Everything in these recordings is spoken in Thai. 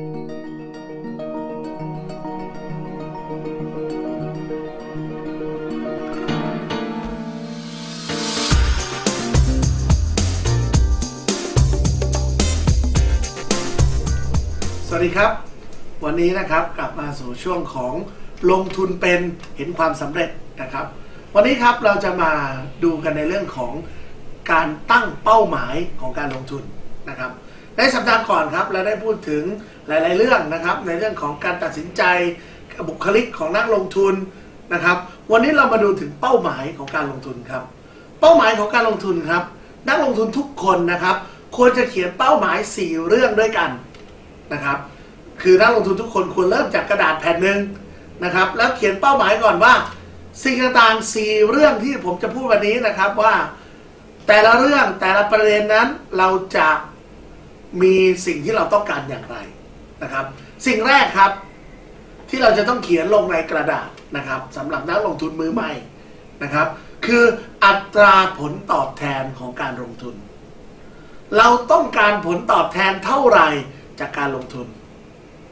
สวัสดีครับ วันนี้นะครับกลับมาสู่ช่วงของลงทุนเป็นเห็นความสำเร็จนะครับ วันนี้ครับเราจะมาดูกันในเรื่องของการตั้งเป้าหมายของการลงทุนนะครับ ในสัปดาห์ก่อนครับเราได้พูดถึงหลาย ๆ เรื่องนะครับ ในเรื่องของการตัดสินใจบุคลิกของนักลงทุนนะครับ วันนี้เรามาดูถึงเป้าหมายของการลงทุนครับ เป้าหมายของการลงทุนครับ นักลงทุนทุกคนนะครับ ควรจะเขียนเป้าหมาย 4 เรื่องด้วยกันนะครับ คือนักลงทุนทุกคนควรเริ่มจากกระดาษแผ่นหนึ่งนะครับ แล้วเขียนเป้าหมายก่อนว่า สิ่งต่างๆสี่เรื่องที่ผมจะพูดวันนี้นะครับว่า แต่ละเรื่องแต่ละประเด็นนั้นเราจะ มีสิ่งที่เราต้องการอย่างไรนะครับ สิ่งแรกครับ ที่เราจะต้องเขียนลงในกระดาษนะครับสำหรับนักลงทุนมือใหม่นะครับ คืออัตราผลตอบแทนของการลงทุน เราต้องการผลตอบแทนเท่าไหร่จากการลงทุน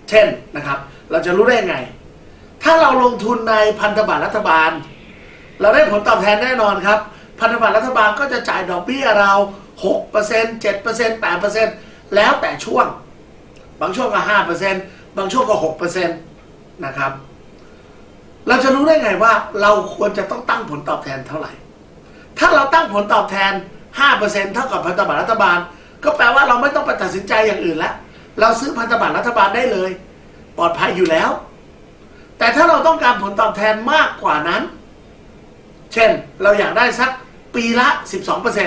เช่นนะครับ เราจะรู้ได้ไง ถ้าเราลงทุนในพันธบัตรรัฐบาล เราได้ผลตอบแทนแน่นอนครับ พันธบัตรรัฐบาลก็จะจ่ายดอกเบี้ยเรา6% 7% 8% แล้วแต่ช่วง บางช่วงก็5%บางช่วงก็6%นตนะครับ เราจะรู้ได้ไงว่าเราควรจะต้องตั้งผลตอบแทนเท่าไหร่ ถ้าเราตั้งผลตอบแทน5%เท่ากับพันธบัตรรัฐบาล ก็แปลว่าเราไม่ต้องไปตัดสินใจอย่างอื่นแล้ว เราซื้อพันธบัตรรัฐบาลได้เลย ปลอดภัยอยู่แล้ว แต่ถ้าเราต้องการผลตอบแทนมากกว่านั้น เช่น เราอยากได้สักปีละ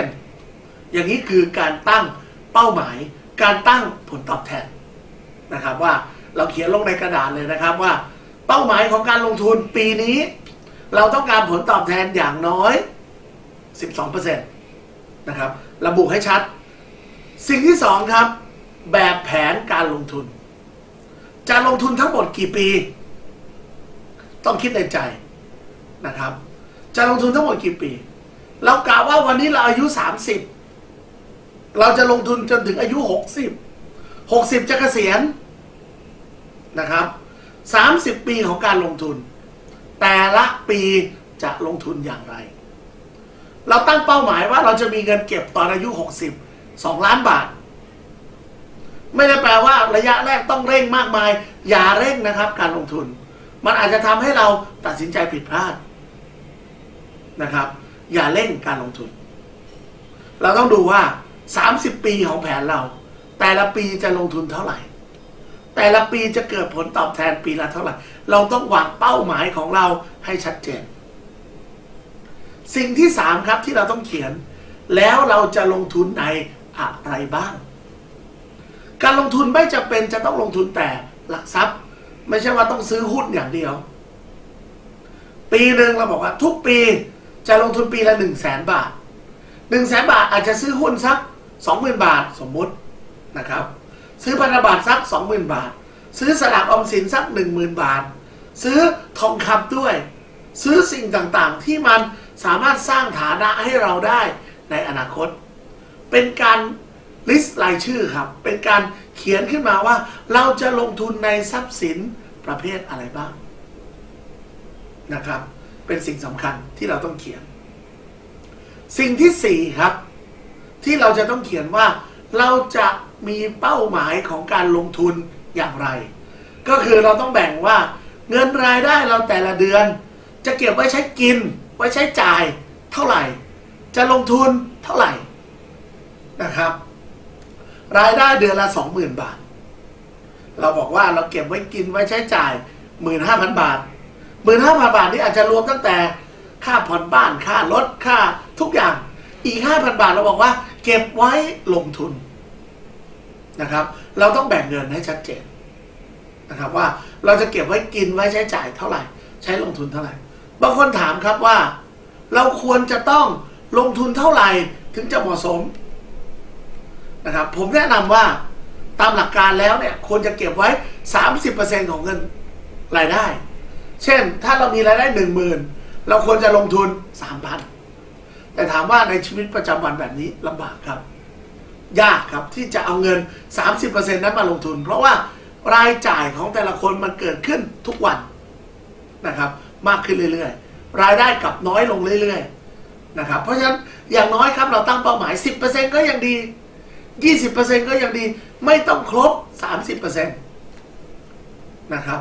12%อย่างนี้คือการตั้งเป้าหมาย การตั้งผลตอบแทนนะครับว่าเราเขียนลงในกระดาษเลยนะครับว่า เป้าหมายของการลงทุนปีนี้ เราต้องการผลตอบแทนอย่างน้อย 12%นะครับระบุให้ชัด สิ่งที่สองครับ แบบแผนการลงทุน จะลงทุนทั้งหมดกี่ปี ต้องคิดในใจนะครับ จะลงทุนทั้งหมดกี่ปี เรากล่าวว่าวันนี้เราอายุ 30 เราจะลงทุนจนถึงอายุ 60 60 จะเกษียณนะครับ 30 ปีของการลงทุน แต่ละปีจะลงทุนอย่างไร เราตั้งเป้าหมายว่าเราจะมีเงินเก็บตอนอายุ 60 2 ล้านบาท ไม่ได้แปลว่าระยะแรกต้องเร่งมากมาย อย่าเร่งนะครับ การลงทุน มันอาจจะทำให้เราตัดสินใจผิดพลาดนะครับ อย่าเร่งการลงทุน เราต้องดูว่า 30 ปีของแผนเรา แต่ละปีจะลงทุนเท่าไหร่ แต่ละปีจะเกิดผลตอบแทนปีละเท่าไหร่ เราต้องวางเป้าหมายของเราให้ชัดเจน สิ่งที่สามครับที่เราต้องเขียน แล้วเราจะลงทุนในอะไรบ้าง การลงทุนไม่จะเป็นจะต้องลงทุนแต่หลักทรัพย์ ไม่ใช่ว่าต้องซื้อหุ้นอย่างเดียว ปีหนึ่งเราบอกว่าทุกปีจะลงทุนปีละหนึ่งแสนบาทหนึ่งแสนบาทอาจจะซื้อหุ้นสัก สองหมื่นบาทสมมุตินะครับ ซื้อพันธบัตรสักสองหมื่นบาท ซื้อสลากออมสินสักหนึ่งหมื่นบาท ซื้อทองคำด้วย ซื้อสิ่งต่างๆ ที่มันสามารถสร้างฐานะให้เราได้ในอนาคต เป็นการลิสต์รายชื่อครับ เป็นการเขียนขึ้นมาว่า เราจะลงทุนในทรัพย์สินประเภทอะไรบ้างนะครับ เป็นสิ่งสำคัญที่เราต้องเขียน สิ่งที่สี่ครับ ที่เราจะต้องเขียนว่าเราจะมีเป้าหมายของการลงทุนอย่างไร ก็คือเราต้องแบ่งว่าเงินรายได้เราแต่ละเดือน จะเก็บไว้ใช้กิน ไว้ใช้จ่ายเท่าไหร่ จะลงทุนเท่าไหร่นะครับ รายได้เดือนละสองหมื่นบาท เราบอกว่าเราเก็บไว้กินไว้ใช้จ่ายหมื่นห้าพันบาทหมื่นห้าพันบาทนี่อาจจะรวมตั้งแต่ค่าผ่อนบ้านค่ารถค่าทุกอย่าง อีกห้าพันบาทเราบอกว่า เก็บไว้ลงทุนนะครับ เราต้องแบ่งเงินให้ชัดเจนนะครับว่าเราจะเก็บไว้กินไว้ใช้จ่ายเท่าไหร่ ใช้ลงทุนเท่าไหร่บางคนถามครับว่า เราควรจะต้องลงทุนเท่าไหร่ถึงจะเหมาะสมนะครับ ผมแนะนำว่าตามหลักการแล้วเนี่ยควรจะเก็บไว้ 30%ของเงินรายได้ เช่นถ้าเรามีรายได้หนึ่งหมื่นเราควรจะลงทุนสามพัน แต่ถามว่าในชีวิตประจำวันแบบนี้ลำบากครับ ยากครับที่จะเอาเงิน 30%นั้นมาลงทุน เพราะว่ารายจ่ายของแต่ละคนมันเกิดขึ้นทุกวันนะครับ มากขึ้นเรื่อยๆ รายได้กลับน้อยลงเรื่อยๆนะครับเพราะฉะนั้นอย่างน้อยครับเราตั้งเป้าหมาย 10%ก็ยังดี 20%ก็ยังดีไม่ต้องครบ 30%นะครับ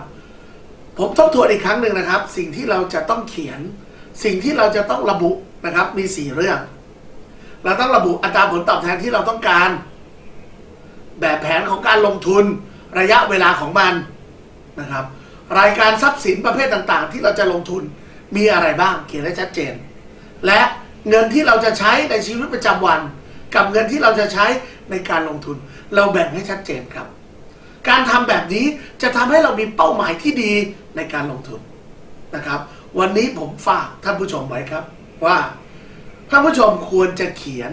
ผมทบทวนอีกครั้งหนึ่งนะครับ สิ่งที่เราจะต้องเขียน สิ่งที่เราจะต้องระบุ นะครับ มีสี่เรื่อง เราต้องระบุอัตราผลตอบแทนที่เราต้องการ แบบแผนของการลงทุนระยะเวลาของมันนะครับ รายการทรัพย์สินประเภทต่างๆ ที่เราจะลงทุนมีอะไรบ้าง เขียนให้ชัดเจน และเงินที่เราจะใช้ในชีวิตประจำวัน กับเงินที่เราจะใช้ในการลงทุน เราแบ่งให้ชัดเจนครับ การทำแบบนี้จะทำให้เรามีเป้าหมายที่ดีในการลงทุนนะครับ วันนี้ผมฝากท่านผู้ชมไว้ครับ ว่าท่านผู้ชมควรจะเขียน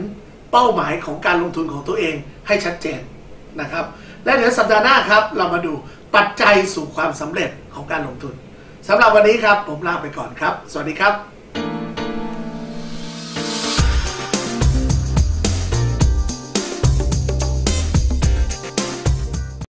เป้าหมายของการลงทุนของตัวเองให้ชัดเจนนะครับ และเดี๋ยวสัปดาห์หน้าครับ เรามาดูปัจจัยสู่ความสำเร็จของการลงทุนสำหรับวันนี้ครับ ผมลาไปก่อนครับ สวัสดีครับ